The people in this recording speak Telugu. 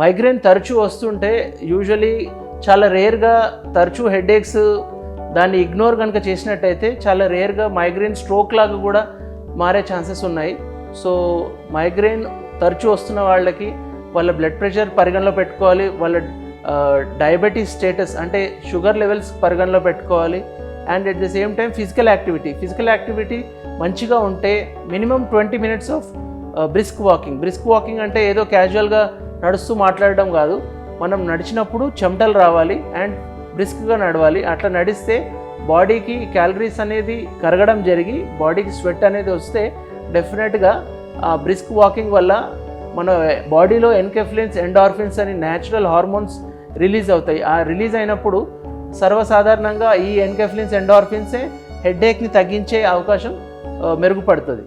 మైగ్రేన్ తరచూ వస్తుంటే యూజువలీ చాలా రేర్గా తరచూ హెడేక్స్ దాన్ని ఇగ్నోర్ కనుక చేసినట్టయితే చాలా రేర్గా మైగ్రేన్ స్ట్రోక్ లాగా కూడా మారే ఛాన్సెస్ ఉన్నాయి. సో మైగ్రేన్ తరచూ వస్తున్న వాళ్ళకి వాళ్ళ బ్లడ్ ప్రెషర్ పరిగణలో పెట్టుకోవాలి. వాళ్ళ డయాబెటీస్ స్టేటస్ అంటే షుగర్ లెవెల్స్ పరిగణలో పెట్టుకోవాలి. And at the same time physical activity physical activity మంచిగా ఉంటే minimum twenty minutes of brisk walking brisk walking అంటే ఏదో క్యాజువల్గా నడుస్తూ మాట్లాడడం కాదు. మనం నడిచినప్పుడు చెమటలు రావాలి అండ్ బ్రిస్క్గా నడవాలి. అట్లా నడిస్తే బాడీకి క్యాలరీస్ అనేది కరగడం జరిగి బాడీకి స్వెట్ అనేది వస్తే డెఫినెట్గా ఆ బ్రిస్క్ వాకింగ్ వల్ల మన బాడీలో ఎన్కెఫ్లిన్స్ ఎండార్ఫిన్స్ అని న్యాచురల్ హార్మోన్స్ రిలీజ్ అవుతాయి. ఆ రిలీజ్ అయినప్పుడు సర్వసాధారణంగా ఈ ఎన్కెఫ్లిన్స్ ఎండార్ఫిన్సే హెడేక్ని తగ్గించే అవకాశం మెరుగుపడుతుంది.